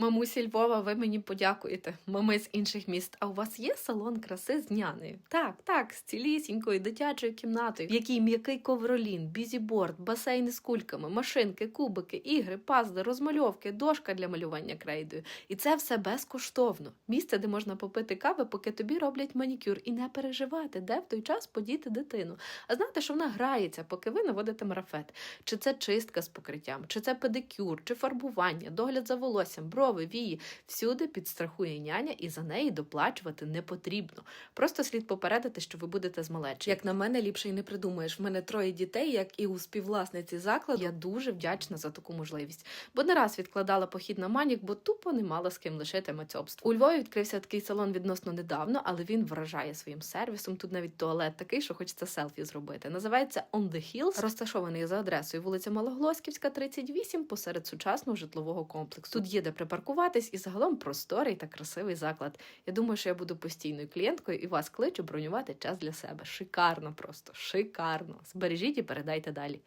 Мамусі Львова, ви мені подякуєте. Мами з інших міст. А у вас є салон краси з нянею? Так, так, з цілісінькою дитячою кімнатою, в якій м'який ковролін, бізіборд, басейни з кульками, машинки, кубики, ігри, пазли, розмальовки, дошка для малювання крейдою. І це все безкоштовно. Місце, де можна попити кави, поки тобі роблять манікюр, і не переживати, де в той час подіти дитину. А знати, що вона грається, поки ви наводите марафет. Чи це чистка з покриттям, чи це педикюр, чи фарбування, догляд за волоссям, брови, вії. Всюди підстрахує няня, і за неї доплачувати не потрібно. Просто слід попередити, що ви будете з малечі. Як на мене, ліпше й не придумаєш. В мене троє дітей, як і у співвласниці закладу. Я дуже вдячна за таку можливість. Бо не раз відкладала похід на манік, бо тупо не мала з ким лишити мацьобство. У Львові відкрився такий салон відносно недавно, але він вражає своїм сервісом. Тут навіть туалет такий, що хочеться селфі зробити. Називається On the Hills, розташований за адресою вулиця Малоглосківська, 38, посеред сучасного житлового комплексу. Тут є де припаркуватись і загалом просторий та красивий заклад. Я думаю, що я буду постійною клієнткою і вас кличу бронювати час для себе. Шикарно просто, шикарно. Збережіть і передайте далі.